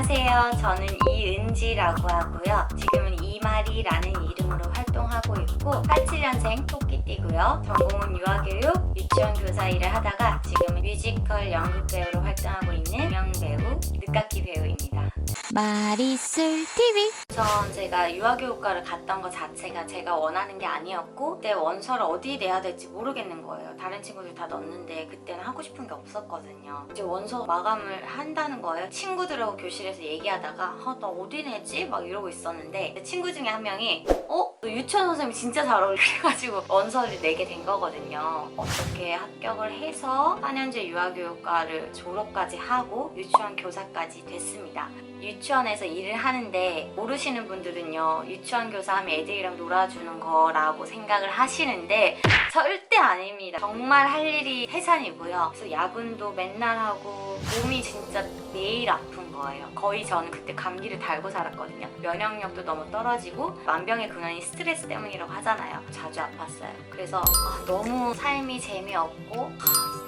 안녕하세요. 저는 이은지라고 하고요. 지금은 이마리라는 이름으로 활동하고 있고 87년생 토끼띠고요. 전공은 유아교육, 유치원 교사 일을 하다가 지금은 뮤지컬 연극 배우로 활동하고 있는 유명 배우, 늦깎이 배우입니다. 마리술 TV 전 제가 유아교육과를 갔던 것 자체가 제가 원하는 게 아니었고 그때 원서를 어디에 내야 될지 모르겠는 거예요. 다른 친구들 다 넣었는데 그때는 하고 싶은 게 없었거든요. 이제 원서 마감을 한다는 거예요. 친구들하고 교실에서 얘기하다가 아, 나 어디 내지? 막 이러고 있었는데 내 친구 중에 한 명이 어? 너 유치원 선생님이 진짜 잘 어울려 그래가지고 원서를 내게 된 거거든요. 어떻게 합격을 해서 4년제 유아교육과를 졸업까지 하고 유치원 교사까지 됐습니다. 유치원에서 일을 하는데 모르시는 분들은요 유치원 교사 하면 애들이랑 놀아주는 거라고 생각을 하시는데 절대 아닙니다. 정말 할 일이 태산이고요. 그래서 야근도 맨날 하고 몸이 진짜 매일 아픈 거예요. 거의 저는 그때 감기를 달고 살았거든요. 면역력도 너무 떨어지고 만병의 근원이 스트레스 때문이라고 하잖아요. 자주 아팠어요. 그래서 아, 너무 삶이 재미없고 아,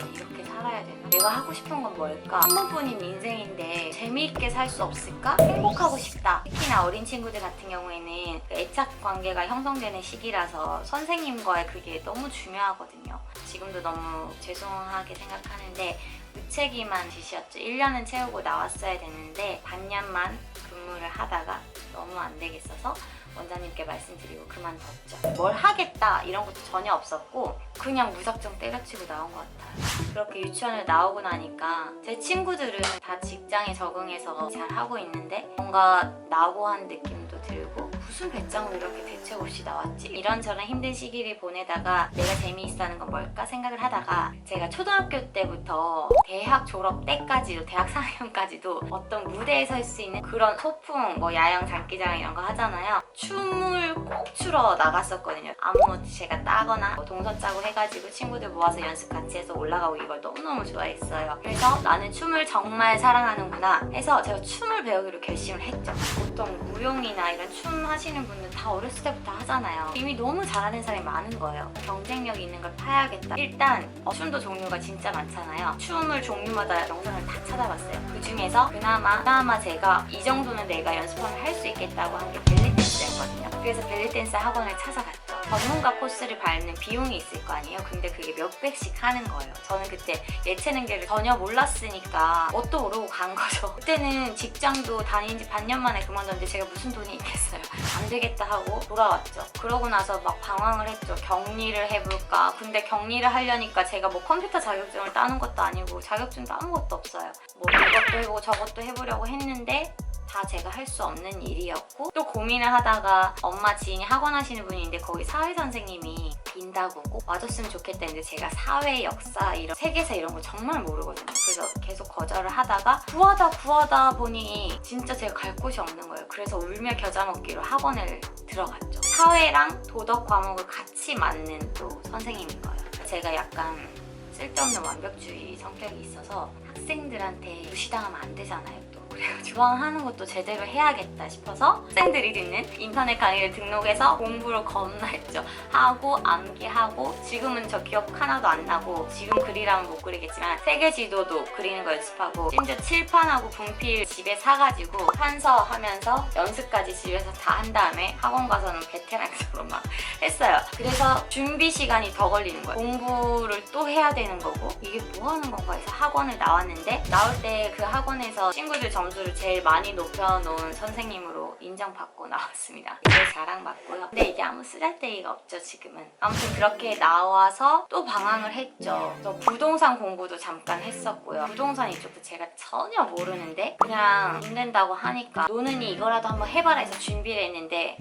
살아야 되나? 내가 하고 싶은 건 뭘까? 한 번뿐인 인생인데 재미있게 살 수 없을까? 행복하고 싶다. 특히나 어린 친구들 같은 경우에는 그 애착 관계가 형성되는 시기라서 선생님과의 그게 너무 중요하거든요. 지금도 너무 죄송하게 생각하는데 무책임한 짓이었죠. 1년은 채우고 나왔어야 되는데 반년만 근무를 하다가 너무 안 되겠어서 원장님께 말씀드리고 그만뒀죠. 뭘 하겠다 이런 것도 전혀 없었고 그냥 무작정 때려치고 나온 것 같아요. 그렇게 유치원을 나오고 나니까 제 친구들은 다 직장에 적응해서 잘 하고 있는데 뭔가 나고한 느낌도 들고 무슨 배짱으로 이렇게 대책 없이 나왔지? 이런저런 힘든 시기를 보내다가 내가 재미있어하는 건 뭘까 생각을 하다가 제가 초등학교 때부터 대학 졸업 때까지도 대학 4학년까지도 어떤 무대에 설수 있는 그런 소풍 뭐 야영 장기자랑 이런 거 하잖아요. 춤을 꼭 추러 나갔었거든요. 안무 제가 따거나 뭐 동선 짜고 해가지고 친구들 모아서 연습 같이 해서 올라가고 이걸 너무너무 좋아했어요. 그래서 나는 춤을 정말 사랑하는구나 해서 제가 춤을 배우기로 결심을 했죠. 보통 무용이나 이런 춤 하시는 분들 다 어렸을 때부터 하잖아요. 이미 너무 잘하는 사람이 많은 거예요. 경쟁력 있는 걸 파야겠다. 일단 어, 춤도 종류가 진짜 많잖아요. 춤을 종류마다 영상을 다 찾아봤어요. 그 중에서 그나마 그나마 제가 이 정도는 내가 연습하면 할 수 있겠다고 한 게 벨리 댄스였거든요. 그래서 벨리 댄스 학원을 찾아갔죠 전문가 코스를 밟는 비용이 있을 거 아니에요? 근데 그게 몇백씩 하는 거예요. 저는 그때 예체능계를 전혀 몰랐으니까 뭣도 모르고 간 거죠. 그때는 직장도 다닌 지 반년 만에 그만뒀는데 제가 무슨 돈이 있겠어요. 안 되겠다 하고 돌아왔죠. 그러고 나서 막 방황을 했죠. 격리를 해볼까? 근데 격리를 하려니까 제가 뭐 컴퓨터 자격증을 따는 것도 아니고 자격증도 아무것도 없어요. 뭐 이것도 해보고 저것도 해보려고 했는데 다 제가 할 수 없는 일이었고 또 고민을 하다가 엄마 지인이 학원 하시는 있는데 거기 사회 선생님이 빈다고 꼭 와줬으면 좋겠다 했는데 제가 사회 역사 이런 세계사 이런 거 정말 모르거든요. 그래서 계속 거절을 하다가 구하다 구하다 보니 진짜 제가 갈 곳이 없는 거예요. 그래서 울며 겨자 먹기로 학원을 들어갔죠. 사회랑 도덕 과목을 같이 맞는 또 선생님인 거예요. 제가 약간 쓸데없는 완벽주의 성격이 있어서 학생들한테 무시당하면 안 되잖아요 또 그래가지고 주방하는 것도 제대로 해야겠다 싶어서 학생들이 듣는 인터넷 강의를 등록해서 공부를 겁나 했죠. 하고 암기하고 지금은 저 기억 하나도 안 나고 지금 그리라면 못 그리겠지만 세계 지도도 그리는 거 연습하고 심지어 칠판하고 분필 집에 사가지고 판서하면서 연습까지 집에서 다 한 다음에 학원 가서는 베테랑처럼 막 했어요. 그래서 준비 시간이 더 걸리는 거예요. 공부를 또 해야 되는 거고 이게 뭐 하는 건가 해서 학원을 나왔는데 나올 때 그 학원에서 친구들 점 수를 제일 많이 높여놓은 선생님으로 인정받고 나왔습니다. 이게 자랑받고요. 근데 이게 아무 쓰잘데기가 없죠 지금은. 아무튼 그렇게 나와서 또 방황을 했죠. 저 부동산 공부도 잠깐 했었고요. 부동산 이쪽도 제가 전혀 모르는데 그냥 돈 된다고 하니까 노는이 이거라도 한번 해봐라 해서 준비를 했는데.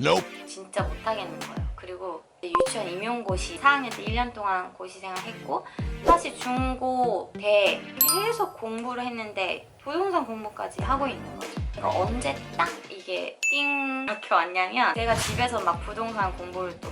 진짜 못하겠는 거예요. 그리고 유치원 임용고시 4학년 때 1년 동안 고시 생활 했고 사실 중고 대 계속 공부를 했는데 부동산 공부까지 하고 있는 거죠. 그러니까 언제 딱 이게 띵 이렇게 왔냐면 제가 집에서 막 부동산 공부를 또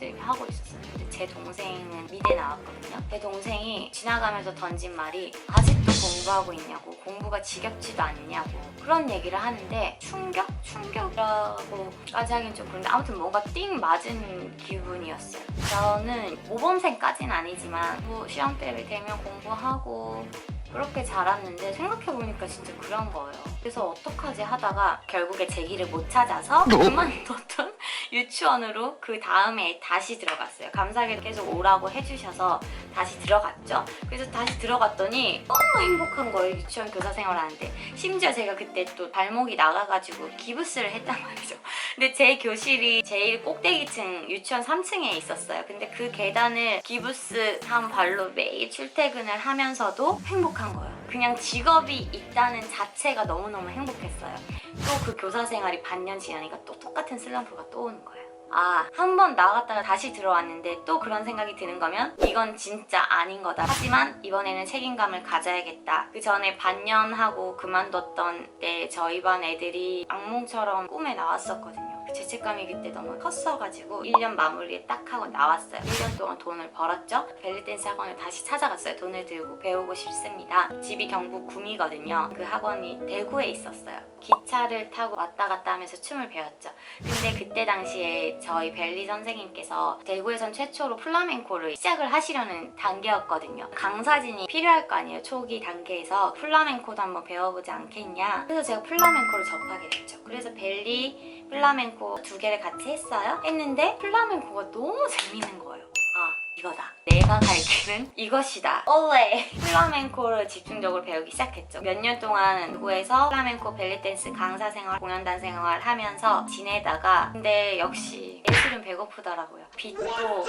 이렇게 하고 있었어요. 근데 제 동생은 미대 나왔거든요. 제 동생이 지나가면서 던진 말이 아직도 공부하고 있냐고 공부가 지겹지도 않냐고 그런 얘기를 하는데 충격? 충격이라고까지 하긴 좀 그런데 아무튼 뭔가 띵 맞은 기분이었어요. 저는 모범생까지는 아니지만 뭐 시험 때를 되면 공부하고 그렇게 자랐는데 생각해보니까 진짜 그런 거예요. 그래서 어떡하지 하다가 결국에 제 길을 못 찾아서 그만뒀던 유치원으로 그 다음에 다시 들어갔어요. 감사하게 계속 오라고 해주셔서 다시 들어갔죠. 그래서 다시 들어갔더니 너무 행복한 거예요. 유치원 교사 생활하는데. 심지어 제가 그때 또 발목이 나가가지고 기부스를 했단 말이죠. 근데 제 교실이 제일 꼭대기층 유치원 3층에 있었어요. 근데 그 계단을 기부스 한 발로 매일 출퇴근을 하면서도 행복한 거예요. 그냥 직업이 있다는 자체가 너무너무 행복했어요. 또 그 교사 생활이 반년 지나니까 또 똑같은 슬럼프가 또 오는 거예요. 아, 한 번 나갔다가 다시 들어왔는데 또 그런 생각이 드는 거면 이건 진짜 아닌 거다. 하지만 이번에는 책임감을 가져야겠다. 그 전에 반년 하고 그만뒀던 때 저희 반 애들이 악몽처럼 꿈에 나왔었거든요. 그 죄책감이 그때 너무 컸어가지고 1년 마무리 딱 하고 나왔어요. 1년 동안 돈을 벌었죠. 벨리댄스 학원을 다시 찾아갔어요. 돈을 들고 배우고 싶습니다. 집이 경북 구미거든요. 그 학원이 대구에 있었어요. 기차를 타고 왔다 갔다 하면서 춤을 배웠죠. 근데 그때 당시에 저희 벨리 선생님께서 대구에선 최초로 플라멩코를 시작을 하시려는 단계였거든요. 강사진이 필요할 거 아니에요. 초기 단계에서 플라멩코도 한번 배워보지 않겠냐. 그래서 제가 플라멩코를 접하게 됐죠. 그래서 벨리, 플라멩코 두 개를 같이 했어요. 했는데 플라멩코가 너무 재밌는 거예요. 아 이거다. 내가 갈 길은 이것이다. 올레! 플라멩코를 집중적으로 배우기 시작했죠. 몇 년 동안 대구에서 플라멩코 벨리댄스 강사 생활, 공연단 생활 하면서 지내다가 근데 역시 예술은 배고프더라고요. 빚도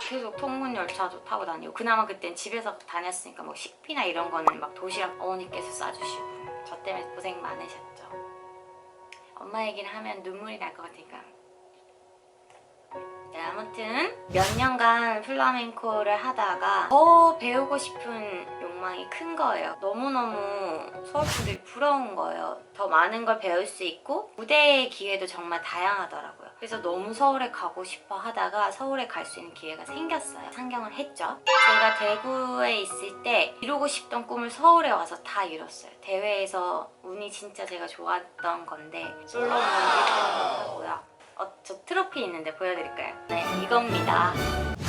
계속 통근 열차도 타고 다니고 그나마 그땐 집에서 다녔으니까 뭐 식비나 이런 거는 막 도시락 어머니께서 싸주시고 저 때문에 고생 많으셨죠. 엄마 얘기를 하면 눈물이 날 것 같으니까. 네, 아무튼 몇 년간 플라멩코를 하다가 더 배우고 싶은 욕망이 큰 거예요. 너무너무 분들이 부러운 거예요. 더 많은 걸 배울 수 있고 무대의 기회도 정말 다양하더라고요. 그래서 너무 서울에 가고 싶어 하다가 서울에 갈 수 있는 기회가 생겼어요. 상경을 했죠. 제가 대구에 있을 때 이루고 싶던 꿈을 서울에 와서 다 이뤘어요. 대회에서 운이 진짜 제가 좋았던 건데 솔로몬 1등 하고요. 어, 저 트로피 있는데 보여드릴까요? 네, 이겁니다.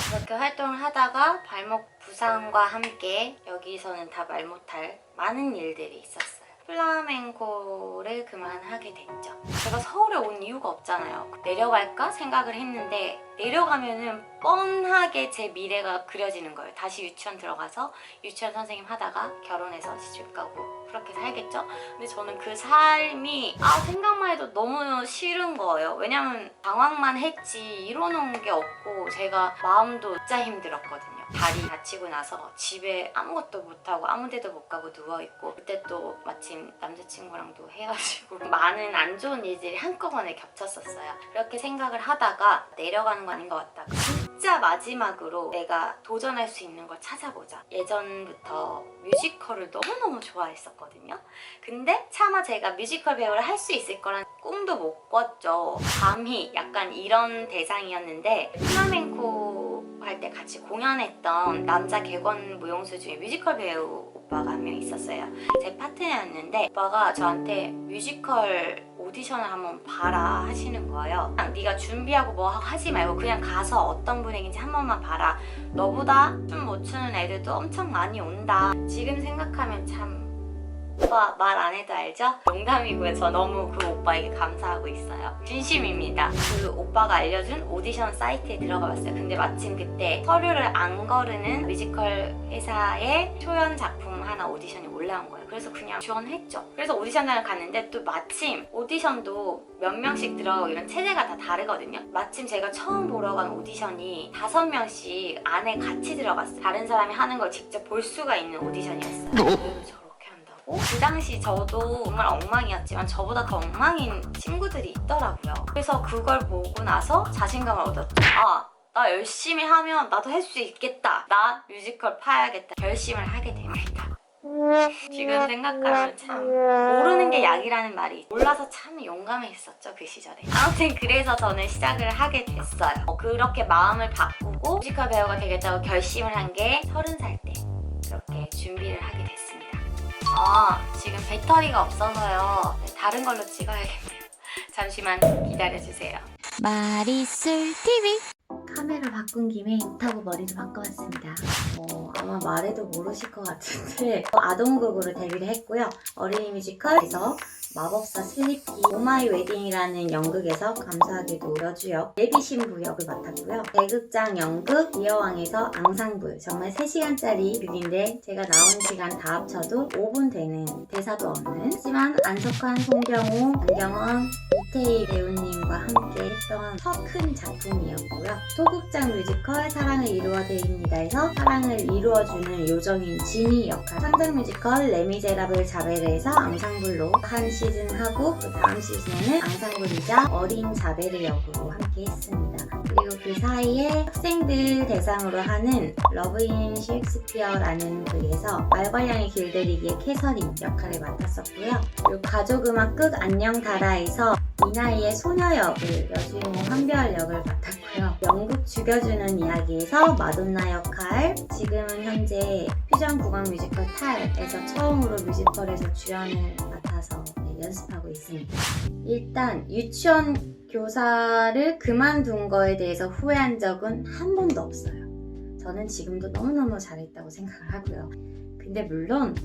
그렇게 활동을 하다가 발목 부상과 함께 여기서는 다 말 못할 많은 일들이 있었어요. 플라멩코를 그만하게 됐죠. 제가 서울에 온 이유가 없잖아요. 내려갈까 생각을 했는데 내려가면은 뻔하게 제 미래가 그려지는 거예요. 다시 유치원 들어가서 유치원 선생님 하다가 결혼해서 시집 가고 그렇게 살겠죠? 근데 저는 그 삶이 아 생각만 해도 너무 싫은 거예요. 왜냐면 방황만 했지 이뤄놓은 게 없고 제가 마음도 진짜 힘들었거든요. 다리 다치고 나서 집에 아무것도 못하고 아무 데도 못 가고 누워있고 그때 또 마침 남자친구랑도 헤어지고 많은 안 좋은 일들이 한꺼번에 겹쳤었어요. 그렇게 생각을 하다가 내려가는 거 아닌 것 같다. 진짜 마지막으로 내가 도전할 수 있는 걸 찾아보자. 예전부터 뮤지컬을 너무너무 좋아했었거든요. 근데 차마 제가 뮤지컬 배우를 할 수 있을 거란 꿈도 못 꿨죠. 감히 약간 이런 대상이었는데 플라멩코 할 때 같이 공연했던 남자 객원 무용수 중에 뮤지컬 배우 오빠가 한 명 있었어요. 제 파트너였는데 오빠가 저한테 뮤지컬 오디션을 한번 봐라 하시는 거예요. 그냥 네가 준비하고 뭐 하지 말고 그냥 가서 어떤 분위기인지 한 번만 봐라. 너보다 춤 못 추는 애들도 엄청 많이 온다. 지금 생각하면 참 오빠 말 안 해도 알죠? 농담이고요. 저 너무 그 오빠에게 감사하고 있어요. 진심입니다. 그 오빠가 알려준 오디션 사이트에 들어가 봤어요. 근데 마침 그때 서류를 안 거르는 뮤지컬 회사의 초연 작품 하나 오디션이 올라온 거예요. 그래서 그냥 지원했죠. 그래서 오디션장을 갔는데 또 마침 오디션도 몇 명씩 들어가고 이런 체제가 다 다르거든요. 마침 제가 처음 보러 간 오디션이 다섯 명씩 안에 같이 들어갔어요. 다른 사람이 하는 걸 직접 볼 수가 있는 오디션이었어요. 한다고? 그 당시 저도 정말 엉망이었지만 저보다 더 엉망인 친구들이 있더라고요. 그래서 그걸 보고 나서 자신감을 얻었죠. 아, 나 열심히 하면 나도 할 수 있겠다. 나 뮤지컬 파야겠다. 결심을 하게 됩니다. 지금 생각하면 참 모르는 게 약이라는 말이 몰라서 참 용감했었죠 그 시절에 아무튼 그래서 저는 시작을 하게 됐어요 어, 그렇게 마음을 바꾸고 뮤지컬 배우가 되겠다고 결심을 한 게 서른 살 때 그렇게 준비를 하게 됐습니다 아 지금 배터리가 없어서요. 네, 다른 걸로 찍어야겠네요. 잠시만 기다려주세요. 마리술 TV 카메라 바꾼 김에 옷하고 머리도 바꿔봤습니다. 어, 아마 말해도 모르실 것 같은데 아동극으로 데뷔를 했고요. 어린이 뮤지컬에서 마법사 슬리피 오마이 웨딩이라는 연극에서 감사하게도 여주역 예비 신부 역을 맡았고요. 대극장 연극 이여왕에서 앙상블 정말 3시간짜리 극인데 제가 나온 시간 다 합쳐도 5분 되는 대사도 없는 하지만 안석환, 송경호, 안경원, 이태희 배우님과 함께 했던 첫큰 작품이었고요. 소극장 뮤지컬 사랑을 이루어드립니다에서 사랑을 이루어주는 요정인 지니 역할 상장 뮤지컬 레미제라블 자베르에서 앙상블로 한 시즌 하고 그 다음 시즌에는 앙상블이자 어린 자베르 역으로 함께 했습니다. 그리고 그 사이에 학생들 대상으로 하는 러브인 셰익스피어라는 극에서 말괄량의 길들이기의 캐서린 역할을 맡았었고요. 그리고 가족음악극 안녕 다라에서 이 나이의 소녀 역을 여주인공 한별 역을 맡았고요. 영국 죽여주는 이야기에서 마돈나 역할, 지금은 현재 퓨전 국악 뮤지컬 탈에서 처음으로 뮤지컬에서 주연을 맡아서 네, 연습하고 있습니다. 일단 유치원 교사를 그만둔 거에 대해서 후회한 적은 한 번도 없어요. 저는 지금도 너무너무 잘했다고 생각을 하고요. 근데 물론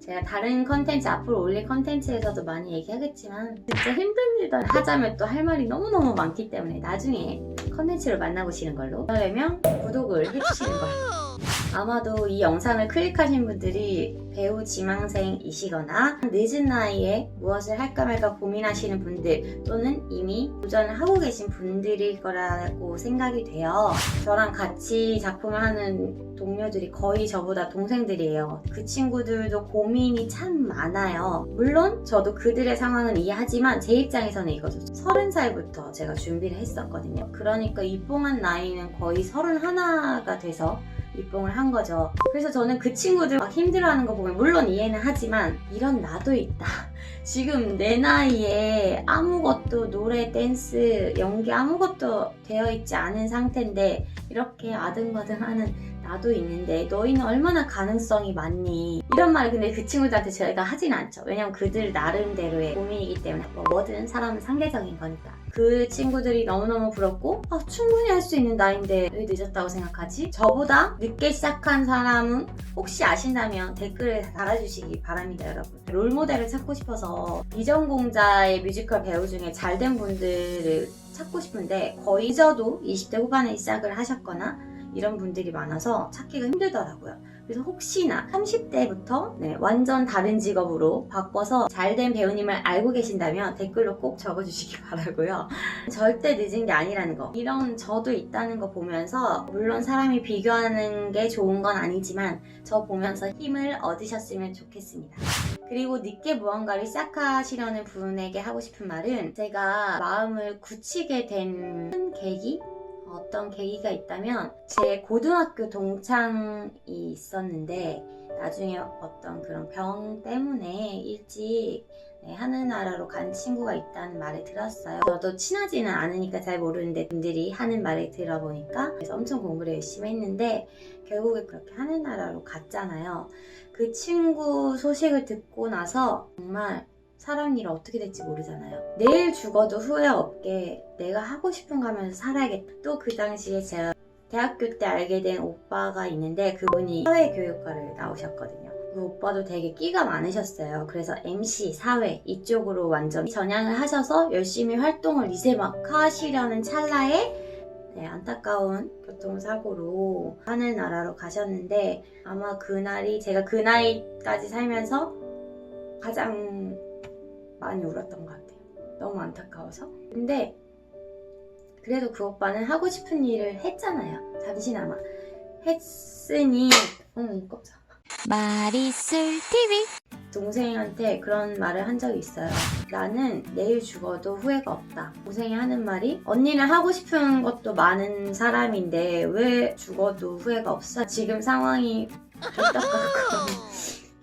제가 다른 컨텐츠 앞으로 올릴 컨텐츠에서도 많이 얘기하겠지만 진짜 일들 하자면 또 할 말이 너무너무 많기 때문에 나중에 컨텐츠를 만나보시는 걸로. 그러려면 구독을 해주시는 걸로 아마도 이 영상을 클릭하신 분들이 배우 지망생이시거나 늦은 나이에 무엇을 할까 말까 고민하시는 분들 또는 이미 도전을 하고 계신 분들일 거라고 생각이 돼요. 저랑 같이 작품을 하는 동료들이 거의 저보다 동생들이에요. 그 친구들도 고민이 참 많아요. 물론 저도 그들의 상황은 이해하지만 제 입장에서는 이거죠. 서른 살부터 제가 준비를 했었거든요. 그러니까 입봉한 나이는 거의 서른 하나가 돼서 입봉을 한 거죠. 그래서 저는 그 친구들 막 힘들어하는 거 보면 물론 이해는 하지만 이런 나도 있다. 지금 내 나이에 아무것도 노래, 댄스, 연기 아무것도 되어 있지 않은 상태인데 이렇게 아등바등하는 나도 있는데 너희는 얼마나 가능성이 많니? 이런 말을 근데 그 친구들한테 제가 하진 않죠. 왜냐면 그들 나름대로의 고민이기 때문에 뭐 뭐든 사람은 상대적인 거니까. 그 친구들이 너무너무 부럽고 아, 충분히 할 수 있는 나이인데 왜 늦었다고 생각하지? 저보다 늦게 시작한 사람은 혹시 아신다면 댓글에 달아주시기 바랍니다 여러분 롤모델을 찾고 싶어서 이전공자의 뮤지컬 배우 중에 잘된 분들을 찾고 싶은데 거의 저도 20대 후반에 시작을 하셨거나 이런 분들이 많아서 찾기가 힘들더라고요. 그래서 혹시나 30대부터 완전 다른 직업으로 바꿔서 잘된 배우님을 알고 계신다면 댓글로 꼭 적어주시기 바라고요. 절대 늦은 게 아니라는 거. 이런 저도 있다는 거 보면서 물론 사람이 비교하는 게 좋은 건 아니지만 저 보면서 힘을 얻으셨으면 좋겠습니다. 그리고 늦게 무언가를 시작하시려는 분에게 하고 싶은 말은 제가 마음을 굳히게 된 큰 계기? 어떤 계기가 있다면 제 고등학교 동창이 있었는데 나중에 어떤 그런 병 때문에 일찍 네, 하늘나라로 간 친구가 있다는 말을 들었어요. 저도 친하지는 않으니까 잘 모르는데 분들이 하는 말을 들어보니까 그래서 엄청 공부를 열심히 했는데 결국에 그렇게 하늘나라로 갔잖아요. 그 친구 소식을 듣고 나서 정말 사람 일 어떻게 될지 모르잖아요. 내일 죽어도 후회 없게 내가 하고 싶은 거 하면서 살아야겠다. 또 그 당시에 제가 대학교 때 알게 된 오빠가 있는데 그분이 사회교육과를 나오셨거든요. 그 오빠도 되게 끼가 많으셨어요. 그래서 MC, 사회 이쪽으로 완전 전향을 하셔서 열심히 활동을 이제 막 하시려는 찰나에 네, 안타까운 교통사고로 하늘나라로 가셨는데 아마 그날이 제가 그 나이까지 살면서 가장 많이 울었던 것 같아요. 너무 안타까워서. 근데 그래도 그 오빠는 하고 싶은 일을 했잖아요. 잠시나마. 했으니, 응, 깜짝. 마리술 TV 동생한테 그런 말을 한 적이 있어요. 나는 내일 죽어도 후회가 없다. 동생이 하는 말이 언니는 하고 싶은 것도 많은 사람인데 왜 죽어도 후회가 없어? 지금 상황이 답답하고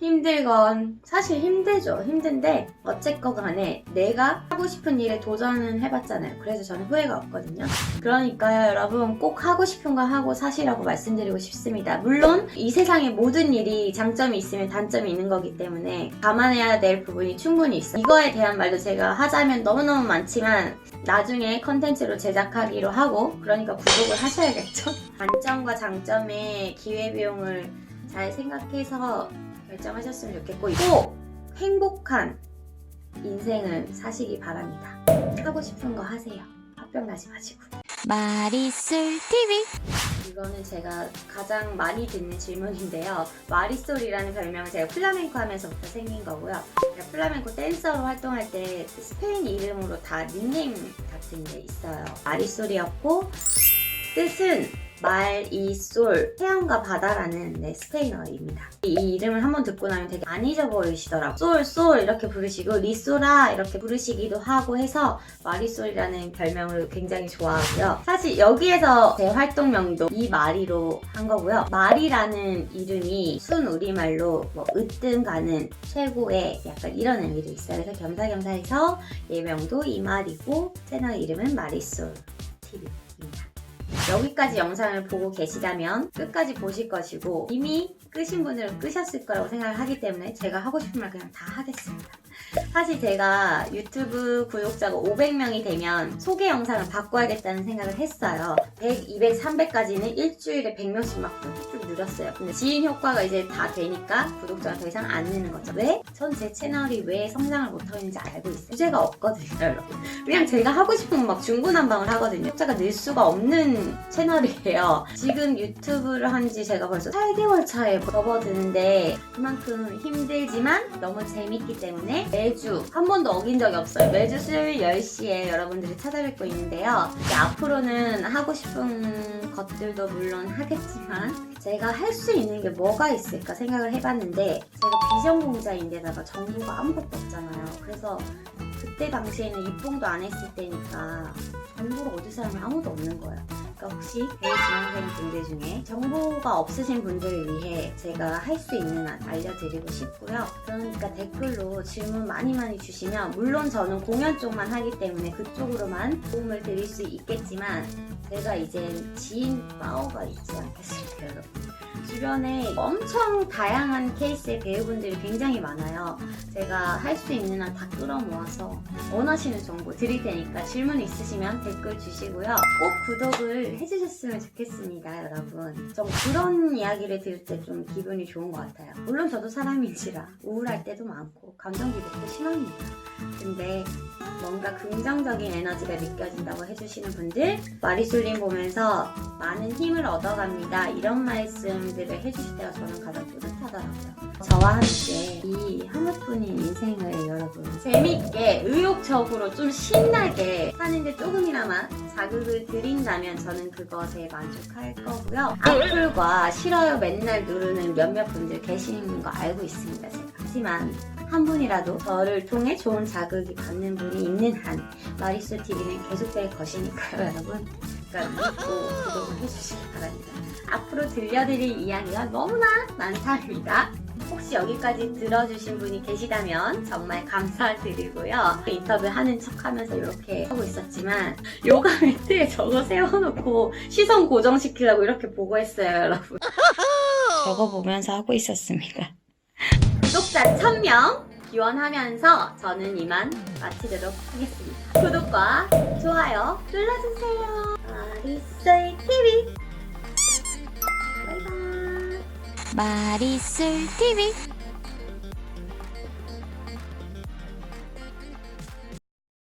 힘들건 사실 힘들죠. 힘든데 어쨌건 간에 내가 하고 싶은 일에 도전은 해봤잖아요. 그래서 저는 후회가 없거든요. 그러니까요, 여러분 꼭 하고 싶은 거 하고 사시라고 말씀드리고 싶습니다. 물론 이 세상에 모든 일이 장점이 있으면 단점이 있는 거기 때문에 감안해야 될 부분이 충분히 있어요. 이거에 대한 말도 제가 하자면 너무너무 많지만 나중에 컨텐츠로 제작하기로 하고 그러니까 구독을 하셔야겠죠. 단점과 장점의 기회비용을 잘 생각해서 결정하셨으면 좋겠고 또 행복한 인생을 사시기 바랍니다. 하고 싶은 거 하세요. 합병 나지 마시고. 마리솔 TV 이거는 제가 가장 많이 듣는 질문인데요. 마리솔이라는 별명은 제가 플라멩코 하면서부터 생긴 거고요. 제가 플라멩코 댄서로 활동할 때 스페인 이름으로 다 닉네임 같은 게 있어요. 마리솔이었고 뜻은 말, 이, 솔, 태양과 바다라는 네, 스페인어입니다. 이, 이 이름을 한번 듣고 나면 되게 안 잊어버리시더라고요. 솔, 솔 이렇게 부르시고 리소라 이렇게 부르시기도 하고 해서 마리솔이라는 별명을 굉장히 좋아하고요. 사실 여기에서 제 활동명도 이 마리로 한 거고요. 마리라는 이름이 순 우리말로 뭐 으뜸 가는 최고의 약간 이런 의미도 있어요. 그래서 겸사겸사해서 예명도 이 말이고 채널 이름은 마리솔 TV입니다. 여기까지 영상을 보고 계시다면 끝까지 보실 것이고 이미 끄신 분들은 끄셨을 거라고 생각을 하기 때문에 제가 하고 싶은 말 그냥 다 하겠습니다. 사실 제가 유튜브 구독자가 500명이 되면 소개 영상을 바꿔야겠다는 생각을 했어요. 100, 200, 300까지는 일주일에 100명씩 막쭉 늘었어요. 근데 지인 효과가 이제 다 되니까 구독자가 더 이상 안 느는 거죠. 왜? 전 제 채널이 왜 성장을 못하고 있는지 알고 있어요. 주제가 없거든요, 여러분. 그냥 제가 하고 싶은 건 막 중구난방을 하거든요. 구독자가 늘 수가 없는 채널이에요. 지금 유튜브를 한 지 제가 벌써 8개월 차에 접어드는데 그만큼 힘들지만 너무 재밌기 때문에 매주 한 번도 어긴 적이 없어요. 매주 수요일 10시에 여러분들이 찾아뵙고 있는데요. 앞으로는 하고 싶은 것들도 물론 하겠지만 제가 할 수 있는 게 뭐가 있을까 생각을 해봤는데 제가 비전공자인데다가 정보가 아무것도 없잖아요. 그래서 그때 당시에는 입봉도 안 했을 때니까 정보를 얻을 사람이 아무도 없는 거예요. 그러니까 혹시 배우 지망생 분들 중에 정보가 없으신 분들을 위해 제가 할 수 있는 한 알려드리고 싶고요. 그러니까 댓글로 질문 많이 많이 주시면 물론 저는 공연 쪽만 하기 때문에 그쪽으로만 도움을 드릴 수 있겠지만 제가 이제 지인 파워가 있지 않겠습니까, 여러분? 주변에 엄청 다양한 케이스의 배우분들이 굉장히 많아요. 제가 할 수 있는 한 다 끌어모아서 원하시는 정보 드릴 테니까 질문 있으시면 댓글 주시고요. 꼭 구독을 해주셨으면 좋겠습니다, 여러분. 좀 그런 이야기를 들을 때 좀 기분이 좋은 것 같아요. 물론 저도 사람인지라 우울할 때도 많고 감정 기복도 심합니다. 근데 뭔가 긍정적인 에너지가 느껴진다고 해주시는 분들 마리솔님 보면서 많은 힘을 얻어갑니다. 이런 말씀들을 해주실 때가 저는 가장 뿌듯하더라고요. 저와 함께 이 하나뿐인 인생을 여러분 재밌게 의욕적으로 좀 신나게 사는데 조금이나마 자극을 드린다면 저는 그것에 만족할 거고요. 악플과 싫어요 맨날 누르는 몇몇 분들 계시는 거 알고 있습니다. 제가. 하지만 한 분이라도 저를 통해 좋은 자극이 받는 분이 있는 한 마리스 TV는 계속될 것이니까요, 여러분. 그러니까 믿고 구독을 해주시기 바랍니다. 앞으로 들려드릴 이야기가 너무나 많답니다. 혹시 여기까지 들어주신 분이 계시다면 정말 감사드리고요. 인터뷰 하는 척 하면서 이렇게 하고 있었지만 요가 매트에 저거 세워놓고 시선 고정시키려고 이렇게 보고 했어요, 여러분. 저거 보면서 하고 있었습니다. 구독자 1000명 기원하면서 저는 이만 마치도록 하겠습니다. 구독과 좋아요 눌러주세요. 마리솔 TV 마리솔 TV